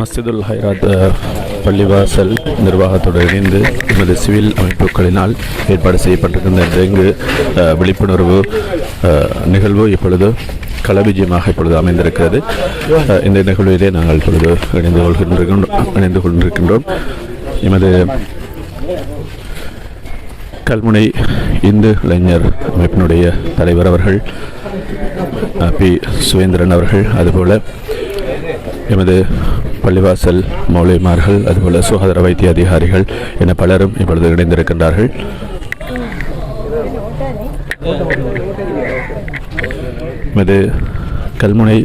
மஸ்ஜிதுல் ஹைராத் பள்ளிவாசல் நிர்வாகத்துடன் இணைந்து எமது சிவில் அமைப்புகளினால் ஏற்பாடு செய்யப்பட்டிருக்கின்ற டெங்கு விழிப்புணர்வு நிகழ்வு இப்பொழுது களவிஜயமாக இப்பொழுது அமைந்திருக்கிறது. இந்த நிகழ்விலே நாங்கள் இப்பொழுது இணைந்து கொள்கின்றோம் இணைந்து கொண்டிருக்கின்றோம் எமது கல்முனை இந்து இளைஞர் அமைப்பினுடைய தலைவர் அவர்கள் பி. சுவேந்திரன் அவர்கள் அதுபோல் எமது பள்ளிவாசல் மௌலிமார்கள் அதுபோல் சுகாதார வைத்திய அதிகாரிகள் என பலரும் இப்பொழுது இணைந்திருக்கின்றார்கள். எமது கல்முனை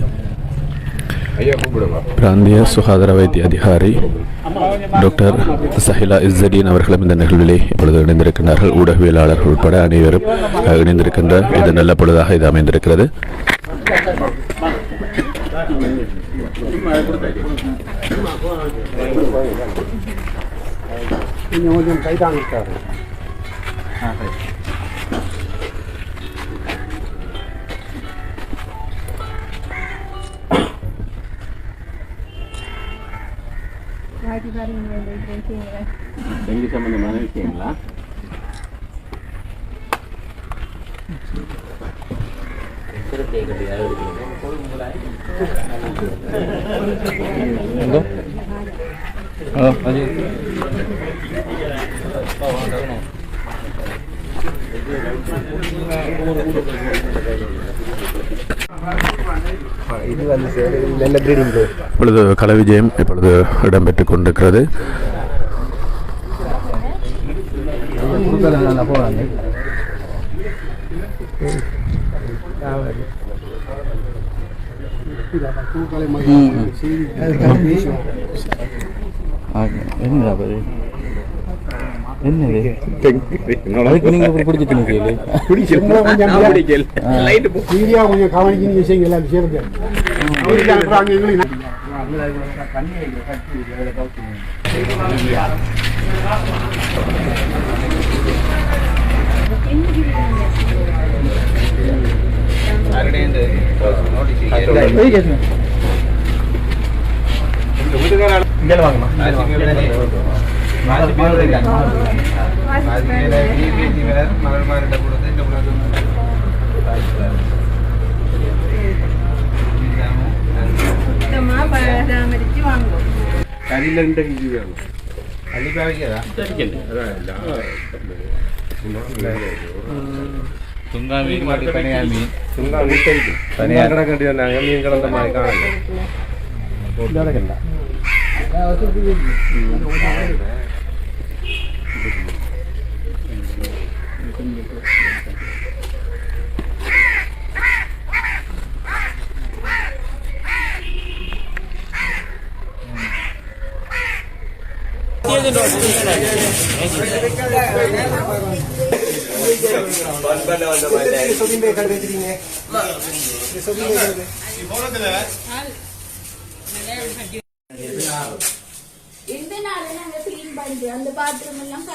பிராந்திய சுகாதார வைத்திய அதிகாரி டாக்டர் சஹிலா இஸ்ஸடீன் அவர்களும் இந்த நிகழ்விலே இப்பொழுது இணைந்திருக்கின்றார்கள். ஊடகவியலாளர்கள் உட்பட அனைவரும் இணைந்திருக்கின்ற இது நல்ல பொழுதாக இது அமைந்திருக்கிறது. கொஞ்சம் கைதான் பாருங்க விஷயங்களை டெங்கு சம்பந்தமான விஷயங்களா இது இப்பொழுது கலை விஜயம் இப்பொழுது இடம்பெற்றுக் கொண்டிருக்கிறது. நல்லா என்னடா என்னது? அதுக்கு நீங்க இப்படி பிடிச்சிட்டு மீடியா கொஞ்சம் நீங்க செய்யுங்க அனுப்புறாங்க எங்களுக்கு பராமரித்து മകന്മാരുടെ കൂടെ എന്റെ കൂടെ കരിയിലുണ്ടെങ്കിൽ വേണം അല്ലെങ്കിൽ കിടക്കേണ്ടി അങ്ങനെ മീൻ കിടന്ന മഴ കാണില്ല கிளீன் பண்ணிட்டு அந்த பாத்ரூம் எல்லாம்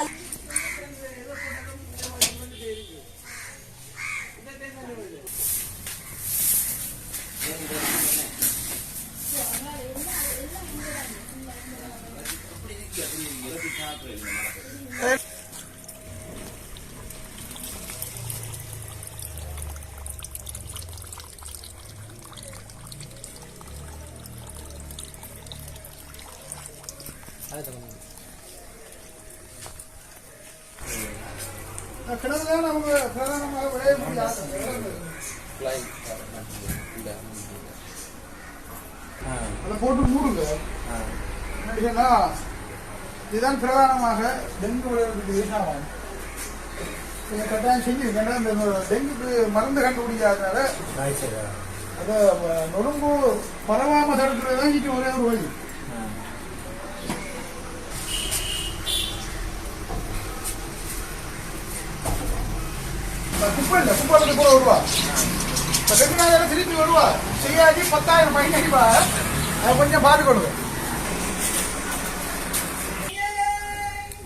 கிணறுதான் அவங்க பிரதானமாக விளைய முடியாது அதை போட்டு மூடுங்க. சொன்னா, இதுதான் பிரதானமாக டெங்கு விளையாடுறதுக்கு ஈசானம் இதை கட்டாயம் செஞ்சிருக்கேன் இந்த டெங்குக்கு மருந்து கண்டுபிடிக்காதனால அதை அஹ், நொறுங்கு பரவாம தடுக்கிறது தான் இங்கே ஒரே ஒரு வழி. குப்பை இல்லை குப்பை போட வருவா. இப்போ ரெண்டு நாள் திருப்பி வருவா. செய்யாதி பத்தாயிரம் பையன் அடிப்பா அதை கொஞ்சம் பார்த்துக்கொள்ளுங்க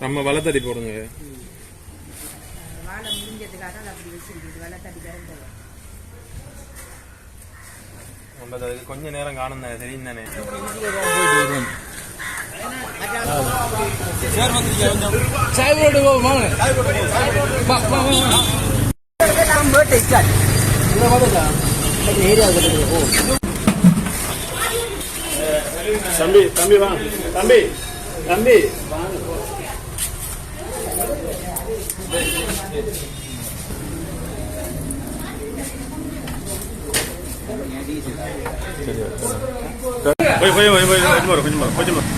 நம்ம வளர்த்தடி போடுங்க. வாழை முடிஞ்சதுக்காக அதை அப்படி வச்சிருக்குது வெள்ளை தடி பிறந்தது நம்ம அதுக்கு கொஞ்ச நேரம் காணும் தானே தெரியும் தானே? தம்பி தம்பி வாங்க தம்பி தம்பி. போய் போய் போய் போய் கொஞ்சம் வரும் கொஞ்சம் வரும் கொஞ்சம் வரும்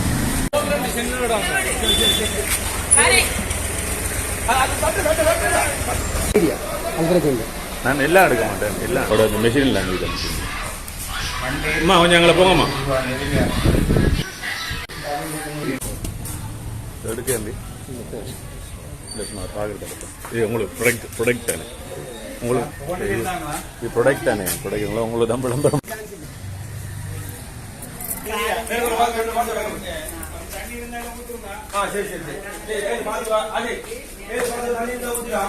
நான் எல்லாம் எடுக்க மாட்டேன் எல்லாம். அவட அந்த மெஷினில் நான் இது அம்மா கொஞ்சம் எங்களை போங்கம்மா எடுக்க தம்பி இல்லை சும்மா பார்க்குறது இது உங்களுக்கு ப்ரொடக்ட் ப்ரொடக்ட் தானே உங்களுக்கு இது- ப்ரொடக்ட் தானே ப்ரொடக்ட் உங்களுக்கு தான் விளம்பரம் அவங்க இந்த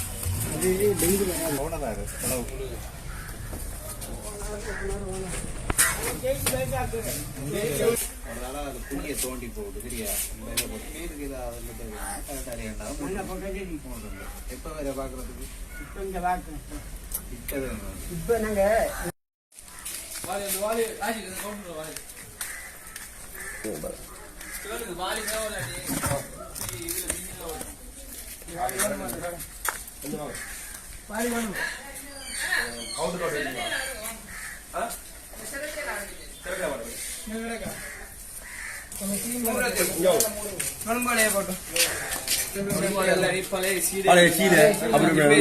புள்ளிய தோண்டி போட்டு சரியா பேருக்கு எப்ப வேற பாக்குறதுக்கு இப்ப வேணும். இப்போ வாலி பழைய சீலை அப்படி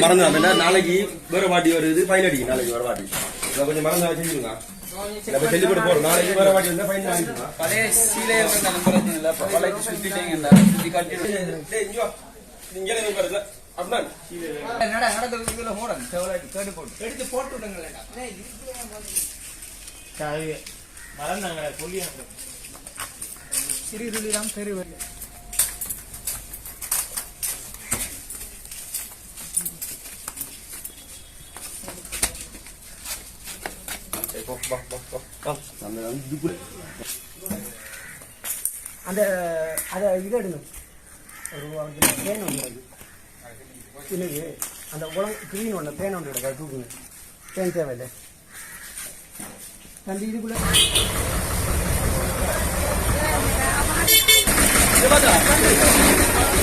மறந்து நாளைக்கு வேற வாட்டி வருது ஃபைன் அடிக்கும் நாளைக்கு வேற வாட்டி. கொஞ்சம் மறந்து செஞ்சுருங்க பழைய சீலையை சுத்திட்டீங்கன்னா சுத்தி கட்டி டேய் இங்க. நட நடக்கிறது இதுல போடுங்க செவலாட்டி கேட்டு போட்டு. எடுத்து போட்டு விடுங்களேன் மறந்தாங்க சொல்லி சிறு துளிதான் பெருவது அந்த அதை இது எடுங்க. ஒரு அவருக்கு தேன் அந்த உலக க்ரீன் ஒன்று பேன் ஒன்று எடுக்க தூக்குங்க. பேன் தேவையில்லை. தம்பி இதுக்குள்ள திரும்ப கேட்க